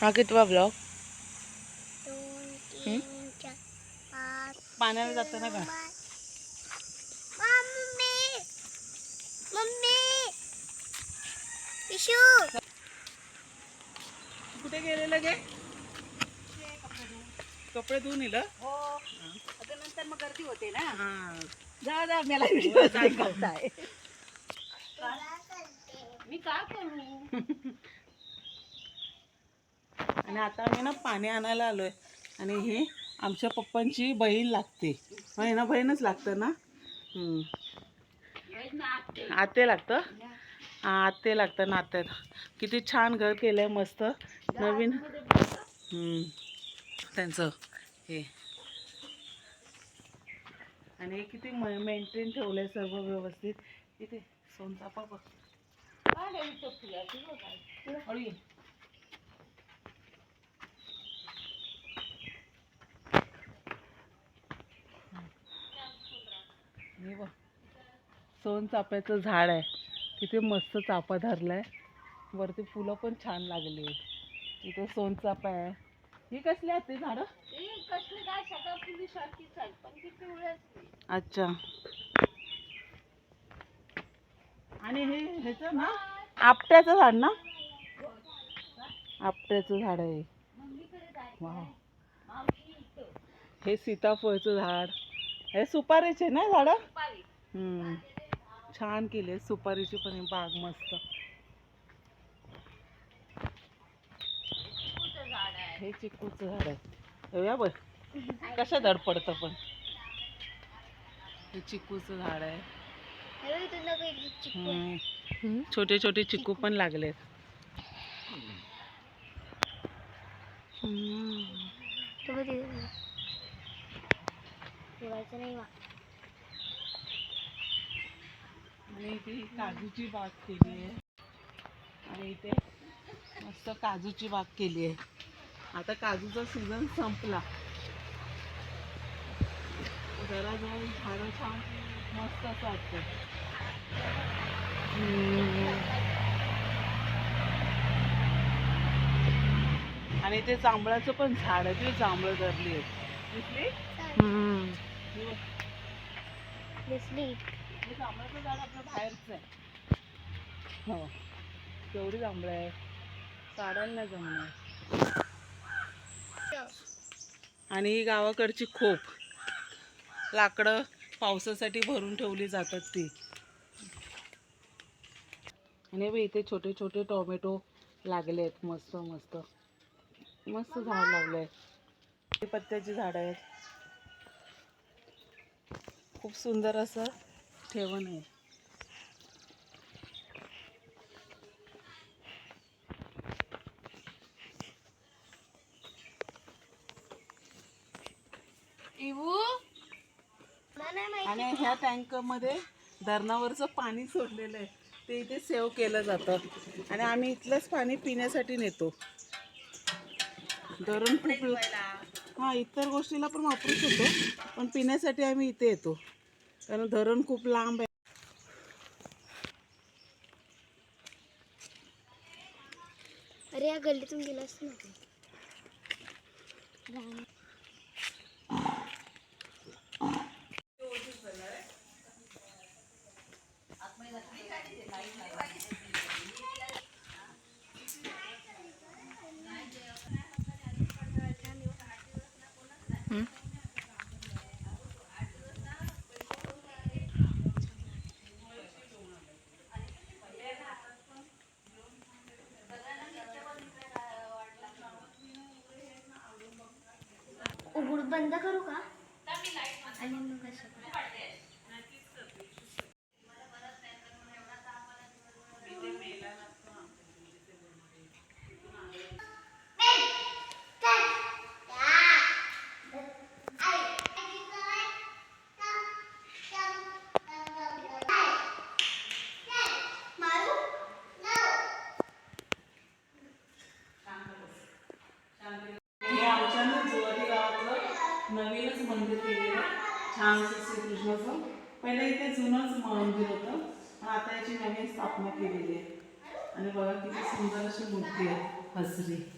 हा? कितवा ब्लॉग पाण्याला जाताना का? मम्मी मम्मी इशू कुठे गेलेलं गे? कपडे धुवून येलं हो. आता नंतर मग गर्दी होते ना. हा. जा जा मला व्हिडिओ करताय. मी का करू? आणि आता आम्ही ना पाणी आणायला आलो आहे आणि ही आमच्या पप्पांची बहीण लागते. होय ना बहीणच लागतं ना? आते लागतं? आते लागतं नात्यात किती छान घर केलं आहे मस्त. नवीन. त्यांचं हे. आणि हे किती मेंटेन ठेवलं आहे सर्व व्यवस्थित. इथे सोनचापा बघ हे बघ. सोनचाफ्याचं झाड आहे. किती मस्त चाफा धरलाय. वरती फुलं पण छान लागली इथे सोनचाफा आहे. ही कसली आहेत ती झाडं अच्छा. आणि हे ह्याचं ना? आपट्याचं झाड ना? आपट्याचं झाड आहे. हे सीताफळचं झाड. हे सुपारीचे ना झाड? हम्म. छान केले सुपारीची पण बाग मस्त. हे चिकूचं झाड आहे. बघ. कशा धड पडतं पण. हे चिकूचं झाड आहे. हम्म. छोटे छोटे चिकू पण लागलेत. ठेवायचं नाही आणि इथे काजूची बाग केली आहे. आणि इथे मस्त काजूची बाग केली आहे. आता काजूचा सीझन संपला. जरा जाऊन झाडं छान मस्त असं वाटतं आणि ते जांभळाचं पण झाड आहे ते जांभळं धरली आहेत दिसली. दिसली जांभळाचं झाड आपलं बाहेरचं आहे. हो. केवढी जांभळं आहे. काढायला नाही जमणार. आणि ही गावाकडची खोप. लाकडं पावसासाठी भरून ठेवली जातात ती. आणि बघ इथे छोटे छोटे टोमॅटो लागले आहेत. मस्त मस्त. मस्त झाड लागलंय ही पत्त्याची झाडं आहेत. खूप सुंदर असं ठेवण आहे. आणि ह्या टँकमध्ये धरणावरचं पाणी सोडलेलं आहे. ते इथे सेव्ह केलं जातं. आणि आम्ही इथलंच पाणी पिण्यासाठी नेतो. धरण खूप हां इतर गोष्टीला पण वापरू शकतो पण पिण्यासाठी आम्ही इथे येतो. कारण धरण खूप लांब आहे. अरे या गल्लीतून गेलास ना. उघड बंद करू का आणि मग असं करू. हे आमच्या ना जुवारी गावातलं मंदिर केलेलं छान असं श्रीकृष्णाचं. पहिले इथे जुनंच मंदिर होतं. पण आता याची नवीन स्थापना केलेली आहे. आणि बघा किती सुंदर अशी मूर्ती आहे हसरी.